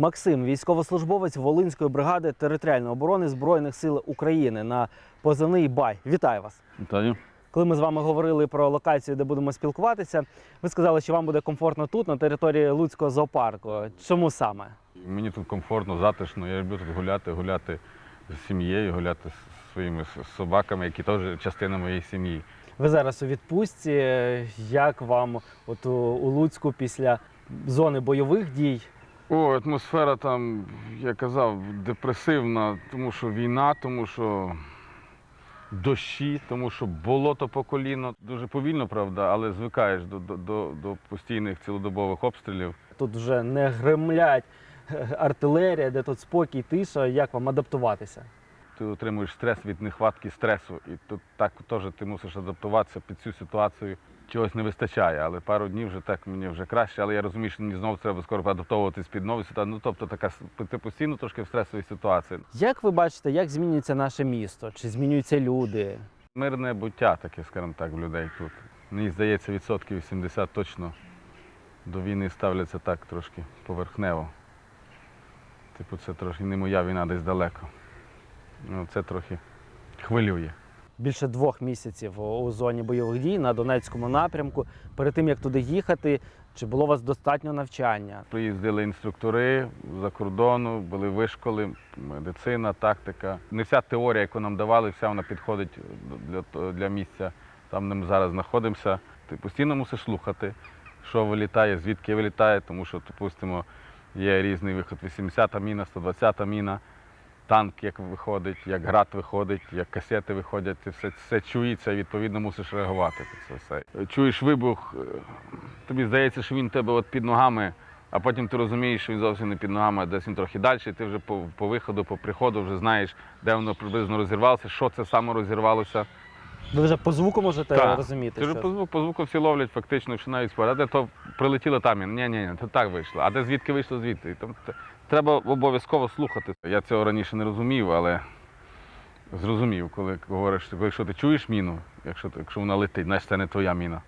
Максим, військовослужбовець Волинської бригади територіальної оборони Збройних сил України на позивний Бай. Вітаю вас! Вітаю. Коли ми з вами говорили про локацію, де будемо спілкуватися, ви сказали, що вам буде комфортно тут, на території Луцького зоопарку. Чому саме? Мені тут комфортно, затишно. Я люблю тут гуляти, гуляти з сім'єю, гуляти з своїми собаками, які теж частина моєї сім'ї. Ви зараз у відпустці. Як вам от у, у Луцьку після зони бойових дій? О, атмосфера там, я казав, депресивна, тому що війна, тому що дощі, тому що болото по коліно. Дуже повільно, правда, але звикаєш до, до, до, постійних цілодобових обстрілів. Тут вже не гремлять артилерія, де тут спокій, тиша. Як вам адаптуватися? Ти отримуєш стрес від нехватки стресу, і тут так теж ти мусиш адаптуватися під цю ситуацію. Чогось не вистачає, але пару днів вже так мені вже краще. Але я розумію, що мені знову треба скоро адаптовуватись під нову ситуацію. Ну тобто така ти постійно трошки в стресовій ситуації. Як ви бачите, як змінюється наше місто? Чи змінюються люди? Мирне буття таке, скажімо так, в людей тут. Мені здається, відсотків 80 точно до війни ставляться так трошки поверхнево. Типу, це трошки не моя війна десь далеко. Ну, це трохи хвилює. Більше двох місяців у зоні бойових дій на Донецькому напрямку. Перед тим як туди їхати, чи було у вас достатньо навчання? Приїздили інструктори за кордону, були вишколи, медицина, тактика. Не вся теорія, яку нам давали, вся вона підходить для, для місця, там, де ми зараз знаходимося. Ти постійно мусиш слухати, що вилітає, звідки вилітає, тому що, допустимо, є різний виход 80-та міна, 120-та міна, танк як виходить, як град виходить, як касети виходять, ти все все чується відповідно мусиш реагувати це все. Чуєш вибух, е, тобі здається, що він тебе от під ногами, а потім ти розумієш, що він зовсім не під ногами, а десь він трохи далі, і ти вже по, по виходу, по приходу вже знаєш, де воно приблизно розірвалося, що це саме розірвалося. Ви вже по звуку можете Так. розуміти. Що... по звуку, по звуку всі ловлять фактично, що навіть споряд. А де то прилетіло там, ні, ні, ні, то так вийшло. А де звідки вийшло звідти? Там т- треба обов'язково слухати. Я цього раніше не розумів, але зрозумів, коли говориш, якщо ти чуєш міну, якщо, якщо вона летить, значить це не твоя міна.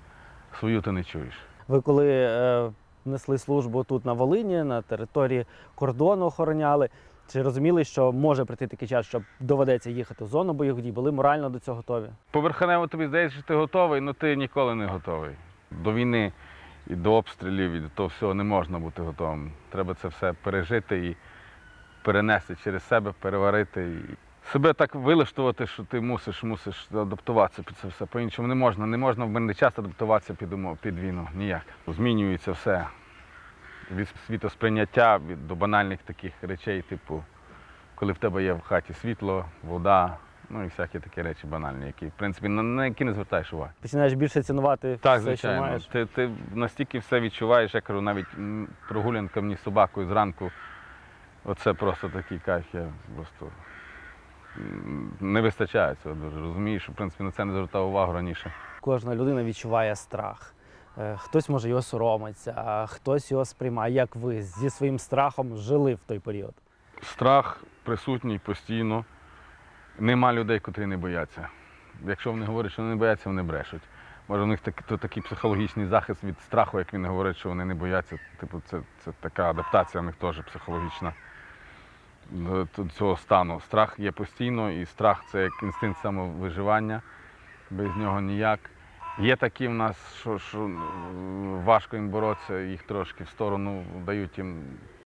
Свою ти не чуєш. Ви коли е, несли службу тут на Волині, на території кордону охороняли, чи розуміли, що може прийти такий час, що доведеться їхати в зону бойових дій? Були морально до цього готові? Поверхнево тобі здається, що ти готовий, але ти ніколи не готовий. До війни і до обстрілів, і до того всього не можна бути готовим. Треба це все пережити і перенести через себе, переварити. І себе так вилаштувати, що ти мусиш, мусиш адаптуватися під це все. По-іншому не можна. Не можна в мирний час адаптуватися під, під війну. Ніяк. Змінюється все. Від світосприйняття від, до банальних таких речей, типу, коли в тебе є в хаті світло, вода, ну і всякі такі речі банальні, які, в принципі, на, на які не звертаєш уваги. Починаєш більше цінувати Так, все, що маєш? Ти, ти настільки все відчуваєш, я кажу, навіть прогулянка мені з собакою зранку. Оце просто такий кайф, я просто не вистачає цього дуже. Розумію, що в принципі на це не звертав увагу раніше. Кожна людина відчуває страх. Е, Хтось може його соромиться, а хтось його сприймає. Як ви зі своїм страхом жили в той період? Страх присутній постійно. Нема людей, котрі не бояться. Якщо вони говорять, що вони не бояться, вони брешуть. Може, у них так, то такий психологічний захист від страху, як він говорить, що вони не бояться. Типу, це, це така адаптація в них теж психологічна до цього стану. Страх є постійно, і страх це як інстинкт самовиживання. Без нього ніяк. Є такі в нас, що, що важко їм боротися, їх трошки в сторону дають їм,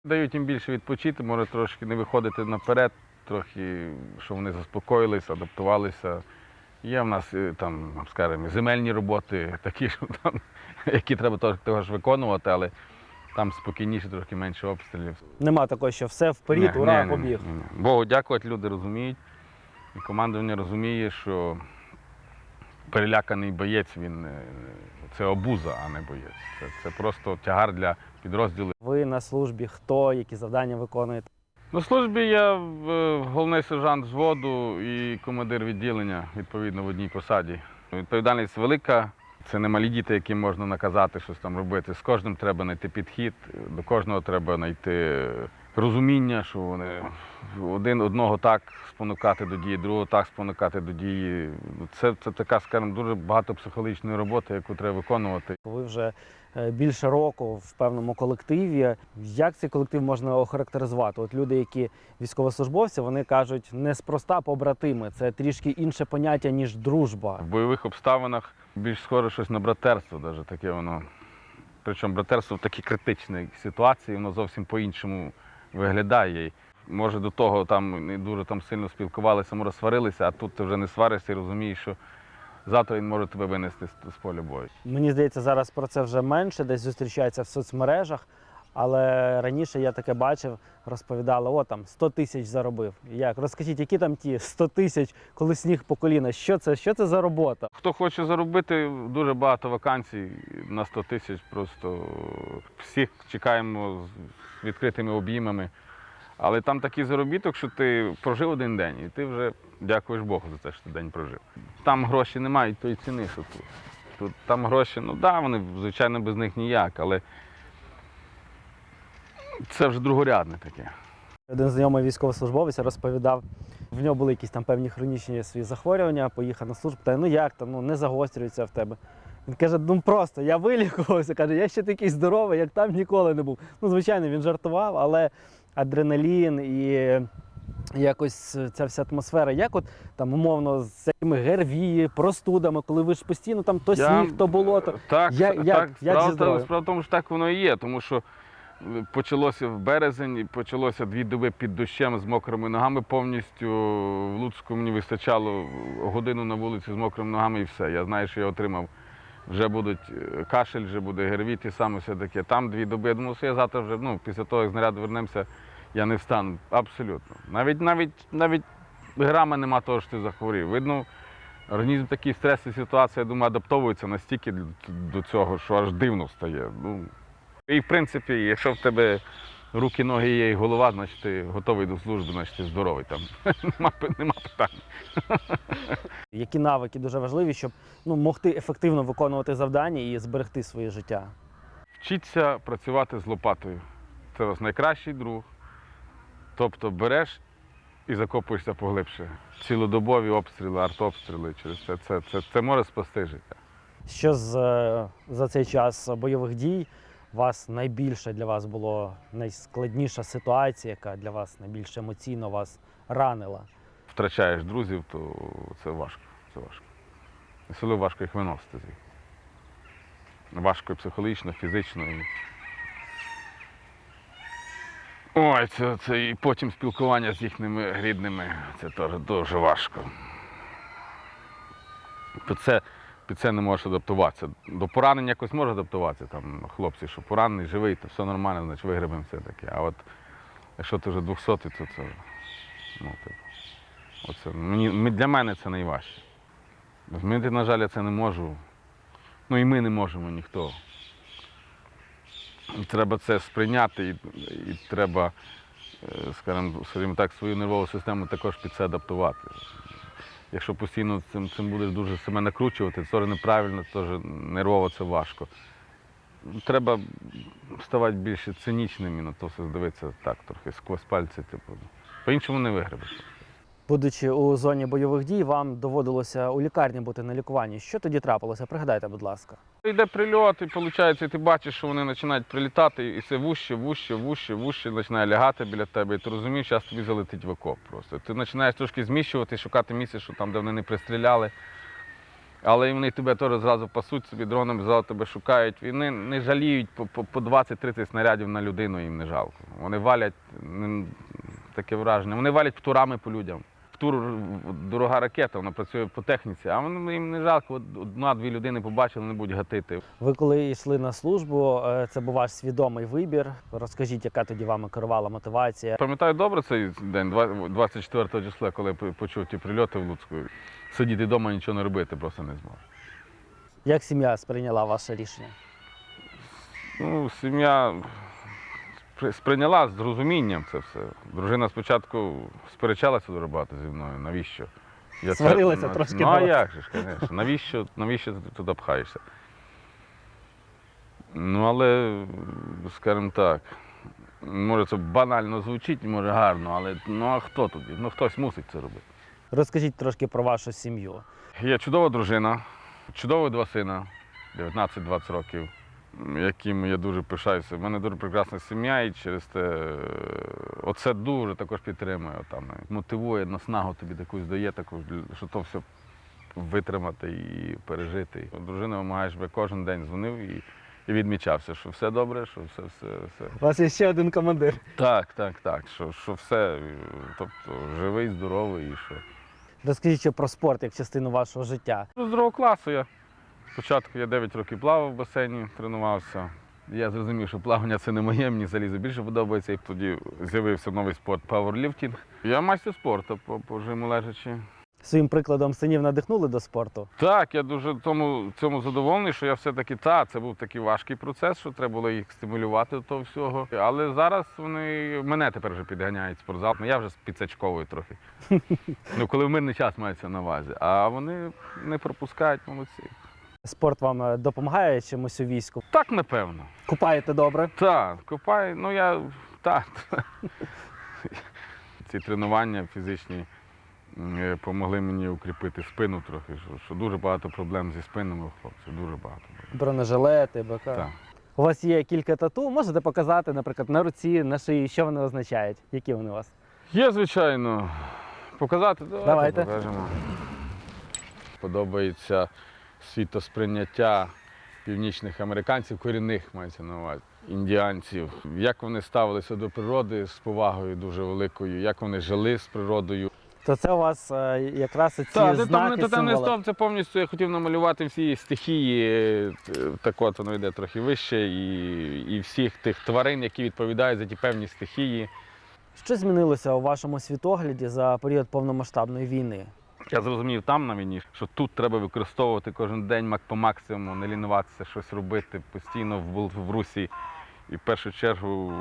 дають їм більше відпочити, може трошки не виходити наперед, трохи, щоб вони заспокоїлися, адаптувалися. Є в нас е, там, скажімо, земельні роботи, такі, що там, які треба теж теж виконувати, але там спокійніше, трохи менше обстрілів. Нема такого, що все вперед, ура, побіг. Богу дякувати, люди розуміють. І командування розуміє, що переляканий боєць він е, це обуза, а не боєць. Це, це просто тягар для підрозділу. Ви на службі, хто, які завдання виконуєте? На службі я е, головний сержант взводу і командир відділення, відповідно, в одній посаді. Відповідальність велика. Це не малі діти, яким можна наказати щось там робити. З кожним треба знайти підхід, до кожного треба знайти розуміння, що вони один одного так спонукати до дії, другого так спонукати до дії. Це, це така, скажімо, дуже багато психологічної роботи, яку треба виконувати. Ви вже е, більше року в певному колективі. Як цей колектив можна охарактеризувати? От люди, які військовослужбовці, вони кажуть неспроста побратими. Це трішки інше поняття ніж дружба. В бойових обставинах більш схоже щось на братерство, навіть таке воно. Причому братерство в такій критичній ситуації, воно зовсім по-іншому виглядає. Може до того там не дуже там сильно спілкувалися, може сварилися, а тут ти вже не сваришся і розумієш, що завтра він може тебе винести з, з поля бою. Мені здається, зараз про це вже менше, десь зустрічається в соцмережах. Але раніше я таке бачив, розповідали, о там 100 тисяч заробив. Як? Розкажіть, які там ті 100 тисяч, коли сніг по коліна? Що це? Що це за робота? Хто хоче заробити, дуже багато вакансій на 100 тисяч. Просто всіх чекаємо з відкритими обіймами. Але там такий заробіток, що ти прожив один день, і ти вже дякуєш Богу за те, що ти день прожив. Там гроші не мають тої ціни, що тут. Тут там гроші, ну так, да, вони, звичайно, без них ніяк, але це вже другорядне таке. Один знайомий військовослужбовець розповідав, в нього були якісь там певні хронічні свої захворювання, поїхав на службу, та ну як там, ну не загострюється в тебе. Він каже, ну просто я вилікувався, каже, я ще такий здоровий, як там ніколи не був. Ну, звичайно, він жартував, але адреналін і якось ця вся атмосфера, як от там умовно з цими ГРВІ, простудами, коли ви ж постійно там то Я- сніг, то болото. Так, Я- так. як- як справа, справа в тому, що так воно і є, тому що почалося в березень, почалося дві доби під дощем з мокрими ногами. Повністю в Луцьку мені вистачало годину на вулиці з мокрими ногами і все. Я знаю, що я отримав. Вже будуть е, кашель, вже буде гервіт і саме все таке. Там дві доби. Я думав, що я завтра вже, ну, після того, як з наряду вернемося, я не встану. Абсолютно. Навіть навіть навіть грама нема того, що ти захворів. Видно, організм в такій стресовій ситуації, я думаю, адаптовується настільки до цього, що аж дивно стає. Ну, і в принципі, якщо в тебе руки, ноги є і голова, значить ти готовий до служби, значить ти здоровий там. нема, нема питань. Які навики дуже важливі, щоб ну, могти ефективно виконувати завдання і зберегти своє життя. Вчіться працювати з лопатою. Це вас найкращий друг. Тобто береш і закопуєшся поглибше. Цілодобові обстріли, артобстріли через це. Це, це, це може спасти життя. Що з, е, за цей час бойових дій вас найбільше для вас було найскладніша ситуація, яка для вас найбільш емоційно вас ранила? Втрачаєш друзів, то це важко. Це важко. Особливо важко їх виносити. Важко і психологічно, фізично. І... Ой, це, це і потім спілкування з їхніми рідними, це теж дуже важко. Це, під це не можеш адаптуватися. До поранення якось може адаптуватися, там хлопці, що поранений, живий, то все нормально, значить вигребемо все таке. А от якщо ти вже 200, то це ну, типу, оце, мені, для мене це найважче. Змінити, на жаль, я це не можу. Ну і ми не можемо ніхто. Треба це сприйняти і, і треба, е, скажімо так, свою нервову систему також під це адаптувати. Якщо постійно цим, цим будеш дуже себе накручувати, це неправильно, теж нервово це важко. Треба ставати більш цинічним і на то все дивитися так, трохи сквозь пальці. Типу. По-іншому не вигребеш. Будучи у зоні бойових дій, вам доводилося у лікарні бути на лікуванні. Що тоді трапилося? Пригадайте, будь ласка. Йде прильот, і виходить, і ти бачиш, що вони починають прилітати, і все вуще, вуще, вуще, вуще починає лягати біля тебе. І ти розумієш, що тобі залетить в окоп просто. Ти починаєш трошки зміщувати, шукати місце, що там, де вони не пристріляли. Але вони тебе теж зразу пасуть собі дроном, зразу тебе шукають. Вони не жаліють по, по, по 20-30 снарядів на людину, їм не жалко. Вони валять таке враження. Вони валять птурами по людям. Птур дорога ракета, вона працює по техніці, а їм не жалко. Одна-дві людини побачили, не будуть гатити. Ви коли йшли на службу, е, це був ваш свідомий вибір. Розкажіть, яка тоді вами керувала мотивація? Пам'ятаю добре цей день, 24 числа, коли я почув ті прильоти в Луцьку. Сидіти вдома нічого не робити просто не змог. Як сім'я сприйняла ваше рішення? Ну, сім'я сприйняла з розумінням це все. Дружина спочатку сперечалася дуже багато зі мною. Навіщо? Я Сварилися ну, трошки Ну, а як же ж, звісно. Навіщо, навіщо ти туди пхаєшся? Ну, але, скажімо так, може це банально звучить, може гарно, але ну а хто тоді? Ну хтось мусить це робити. Розкажіть трошки про вашу сім'ю. Є чудова дружина, чудові два сина, 19-20 років. Яким я дуже пишаюся. У мене дуже прекрасна сім'я, і через те е, оце дуже також підтримує. Там, мотивує, наснагу тобі якусь дає, таку, що то все витримати і пережити. Дружина вимагає, щоб я кожен день дзвонив і, і відмічався, що все добре, що все, все, все. У вас є ще один командир. Так, так, так. Що, що все, е, тобто живий, здоровий і що. Розкажіть ще про спорт як частину вашого життя. З другого класу я. Спочатку я 9 років плавав в басейні, тренувався. Я зрозумів, що плавання це не моє, мені залізо більше подобається. І тоді з'явився новий спорт пауерліфтинг. Я майстер спорту по, по жиму лежачи. Своїм прикладом синів надихнули до спорту. Так, я дуже тому, цьому задоволений, що я все-таки та, це був такий важкий процес, що треба було їх стимулювати до того всього. Але зараз вони мене тепер вже підганяють спортзал. Ну, я вже підсачковую трохи. ну, коли в мирний час мається на увазі. А вони не пропускають молодці. Спорт вам е, допомагає чимось у війську. Так, напевно. Купаєте добре. Так, копай, ну я так. Ці тренування фізичні допомогли мені укріпити спину трохи, що, що дуже багато проблем зі спинами у хлопців, дуже багато. Бронежилети, БК. Так. У вас є кілька тату. Можете показати, наприклад, на руці, на шиї, що вони означають? Які вони у вас? Є, звичайно. Показати? Давайте, Давайте. покажемо. Подобається світосприйняття північних американців, корінних мається на увазі, індіанців. Як вони ставилися до природи з повагою дуже великою, як вони жили з природою. То це у вас е, якраз ці Так, знаки, там не символи. стоп, це повністю я хотів намалювати всі стихії. е, Так от воно йде трохи вище, і, і всіх тих тварин, які відповідають за ті певні стихії. Що змінилося у вашому світогляді за період повномасштабної війни? Я зрозумів там на війні, що тут треба використовувати кожен день по максимуму, не лінуватися, щось робити постійно в, в русі. І в першу чергу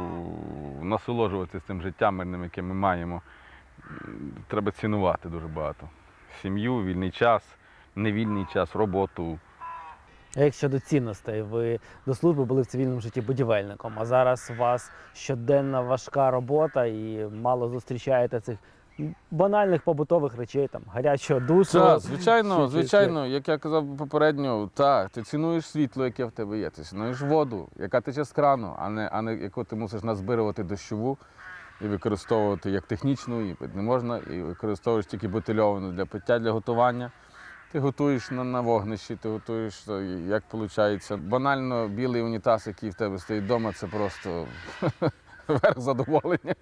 насолоджуватися цим життям мирним, яке ми маємо. Треба цінувати дуже багато. Сім'ю, вільний час, невільний час, роботу. А як щодо цінностей, ви до служби були в цивільному житті будівельником, а зараз у вас щоденна важка робота і мало зустрічаєте цих банальних побутових речей, там гарячого душу. Так, чи- звичайно, чи- звичайно, як я казав попередньо, так, ти цінуєш світло, яке в тебе є, ти цінуєш воду, яка тече з крану, а не, а не яку ти мусиш назбирувати дощову і використовувати як технічну, і не можна, і використовуєш тільки бутильовану для пиття, для готування. Ти готуєш на, на вогнищі, ти готуєш, як виходить. Банально білий унітаз, який в тебе стоїть вдома, це просто верх задоволення.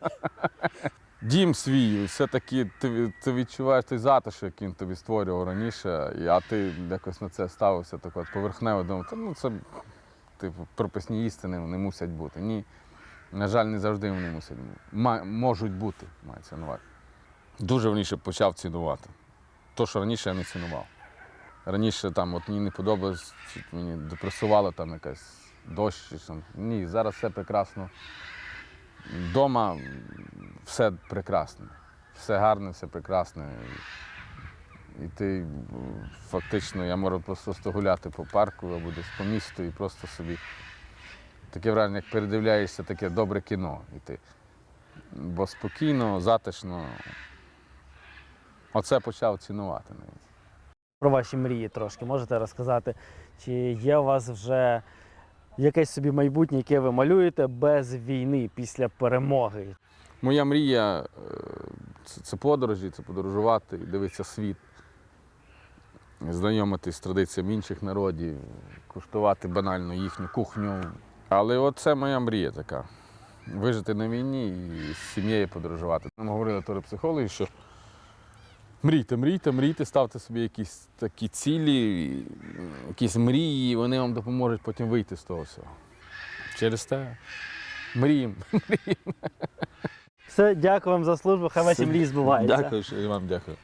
Дім свій, все-таки ти, ти відчуваєш той затишок, який він тобі створював раніше, а ти якось на це ставився так от поверхнево, думав, ну це типу, прописні істини вони мусять бути. Ні. На жаль, не завжди вони мусять. Можуть бути, мається на увазі. Дуже раніше почав цінувати. То, що раніше я не цінував. Раніше там от мені не подобалось, мені депресувала там якась дощ. Ні, зараз все прекрасно. Дома все прекрасне, все гарне, все прекрасне. І ти фактично, я можу просто гуляти по парку або десь по місту і просто собі таке враження, як передивляєшся таке добре кіно. І ти. Бо спокійно, затишно. Оце почав цінувати навіть. Про ваші мрії трошки можете розказати, чи є у вас вже якесь собі майбутнє, яке ви малюєте без війни після перемоги? Моя мрія е, це, це подорожі, це подорожувати, дивитися світ, знайомитись з традиціями інших народів, куштувати банально їхню кухню. Але от це моя мрія така. Вижити на війні і з сім'єю подорожувати. Нам говорили теж психологи, що мрійте, мрійте, мрійте, ставте собі якісь такі цілі, якісь мрії, і вони вам допоможуть потім вийти з того всього. Через те мріємо. Все, дякую вам за службу, хай ваші мрії збуваються. Дякую, що і вам дякую.